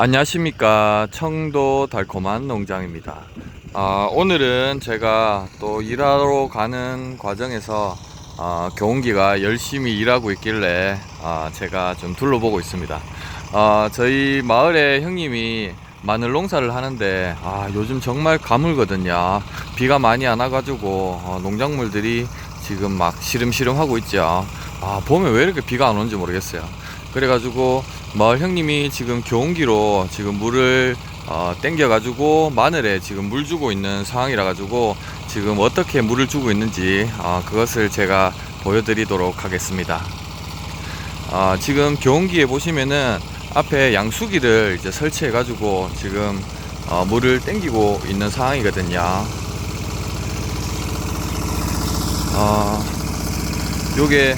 안녕하십니까. 청도 달콤한 농장입니다. 아, 오늘은 제가 또 일하러 가는 과정에서 아, 교원기가 열심히 일하고 있길래 아, 제가 좀 둘러보고 있습니다. 아, 저희 마을에 형님이 마늘 농사를 하는데 아, 요즘 정말 가물거든요. 비가 많이 안 와가지고 어, 농작물들이 지금 막 시름시름 하고 있죠. 아, 보면 왜 이렇게 비가 안 오는지 모르겠어요. 그래가지고 마을 형님이 지금 교온기로 지금 물을 어, 땡겨 가지고 마늘에 지금 물 주고 있는 상황이라 가지고 지금 어떻게 물을 주고 있는지 어, 그것을 제가 보여드리도록 하겠습니다. 어, 지금 교온기에 보시면은 앞에 양수기를 이제 설치해 가지고 지금 어, 물을 땡기고 있는 상황이거든요. 어, 요게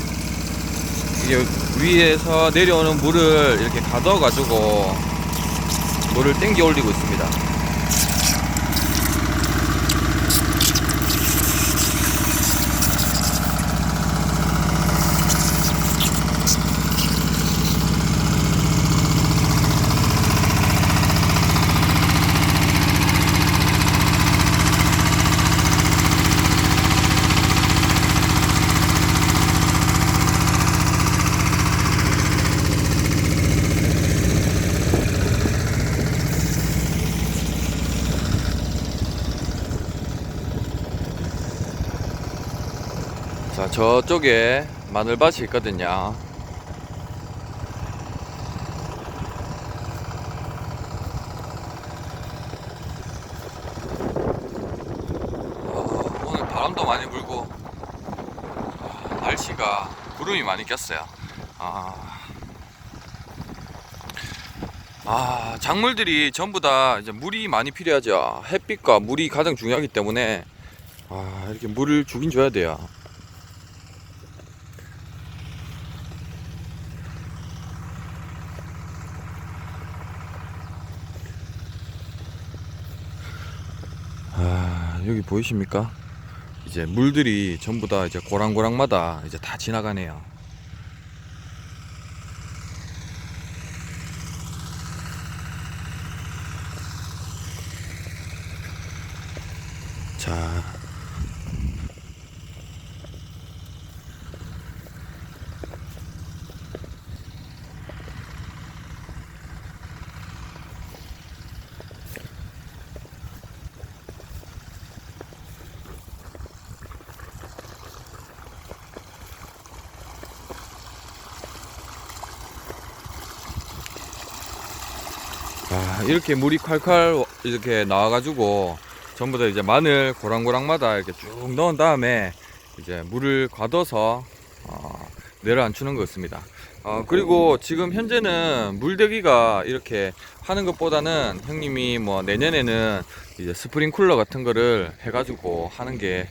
이게 위에서 내려오는 물을 이렇게 가둬 가지고 물을 땡겨 올리고 있습니다. 자, 저쪽에 마늘밭이 있거든요. 어, 오늘 바람도 많이 불고 아, 날씨가 구름이 많이 꼈어요. 아, 아, 작물들이 전부 다 이제 물이 많이 필요하죠. 햇빛과 물이 가장 중요하기 때문에 아, 이렇게 물을 주긴 줘야 돼요. 아, 여기 보이십니까? 이제 물들이 전부 다 이제 고랑고랑마다 이제 다 지나가네요. 자. 아, 이렇게 물이 콸콸 이렇게 나와가지고 전부 다 이제 마늘 고랑고랑마다 이렇게 쭉 넣은 다음에 이제 물을 가둬서 어, 내려앉히는 거였습니다. 어, 그리고 지금 현재는 물대기가 이렇게 하는 것보다는 형님이 뭐 내년에는 이제 스프링 쿨러 같은 거를 해가지고 하는 게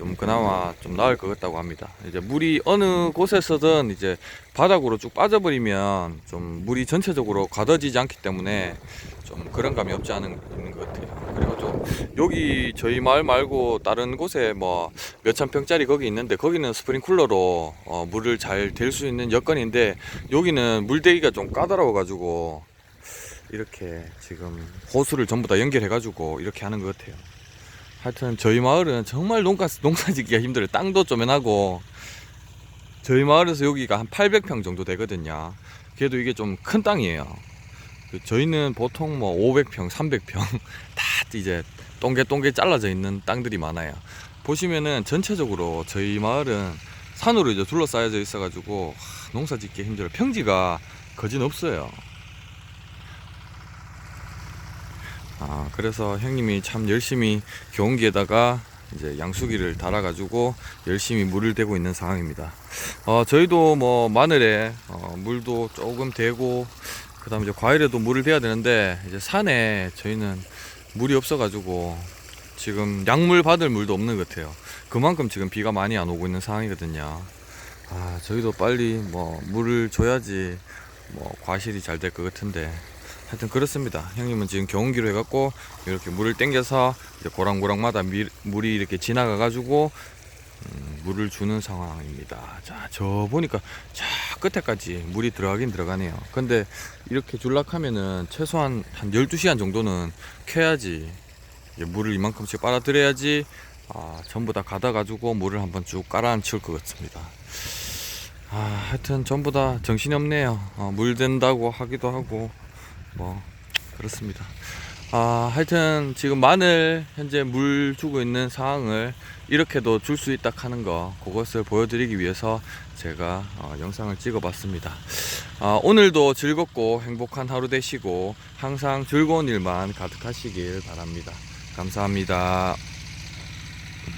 좀 그나마 좀 나을 것 같다고 합니다. 이제 물이 어느 곳에서든 이제 바닥으로 쭉 빠져버리면 좀 물이 전체적으로 가둬지지 않기 때문에 좀 그런 감이 없지 않은 것 같아요. 좀 여기 저희 마을 말고 다른 곳에 뭐 몇천 평짜리 거기 있는데 거기는 스프링쿨러로 어, 물을 잘 댈 수 있는 여건인데 여기는 물대기가 좀 까다로워 가지고 이렇게 지금 호수를 전부 다 연결해 가지고 이렇게 하는 것 같아요. 하여튼 저희 마을은 정말 농가, 농사 짓기가 힘들어요. 땅도 쪼매나고 저희 마을에서 여기가 한 800평 정도 되거든요. 그래도 이게 좀 큰 땅이에요. 그 저희는 보통 뭐 500평, 300평 다 이제 동개동개 잘라져 있는 땅들이 많아요. 보시면은 전체적으로 저희 마을은 산으로 이제 둘러싸여져 있어가지고 하, 농사 짓기 힘들어요. 평지가 거진 없어요. 아, 그래서 형님이 참 열심히 교온기에다가 이제 양수기를 달아가지고 열심히 물을 대고 있는 상황입니다. 어, 저희도 뭐 마늘에 어, 물도 조금 대고 그 다음에 이제 과일에도 물을 대야 되는데 이제 산에 저희는 물이 없어가지고 지금 약물 받을 물도 없는 것 같아요. 그만큼 지금 비가 많이 안 오고 있는 상황이거든요. 아, 저희도 빨리 뭐 물을 줘야지 뭐 과실이 잘 될 것 같은데 하여튼 그렇습니다. 형님은 지금 경운기로 해갖고 이렇게 물을 땡겨서 이제 고랑고랑마다 미- 물이 이렇게 지나가 가지고 음, 물을 주는 상황입니다. 자, 저 보니까 자 끝에까지 물이 들어가긴 들어가네요. 근데 이렇게 줄락하면은 최소한 한 12시간 정도는 이제 물을 이만큼씩 빨아들여야지 아, 전부 다 가다가지고 물을 한번 쭉 깔아앉힐 것 같습니다. 아, 하여튼 전부 다 정신이 없네요. 어, 물 된다고 하기도 하고 뭐 그렇습니다. 아, 하여튼 지금 마늘 현재 물 주고 있는 상황을 이렇게도 줄 수 있다 하는 거 그것을 보여드리기 위해서 제가 어, 영상을 찍어봤습니다. 아, 오늘도 즐겁고 행복한 하루 되시고 항상 즐거운 일만 가득하시길 바랍니다. 감사합니다.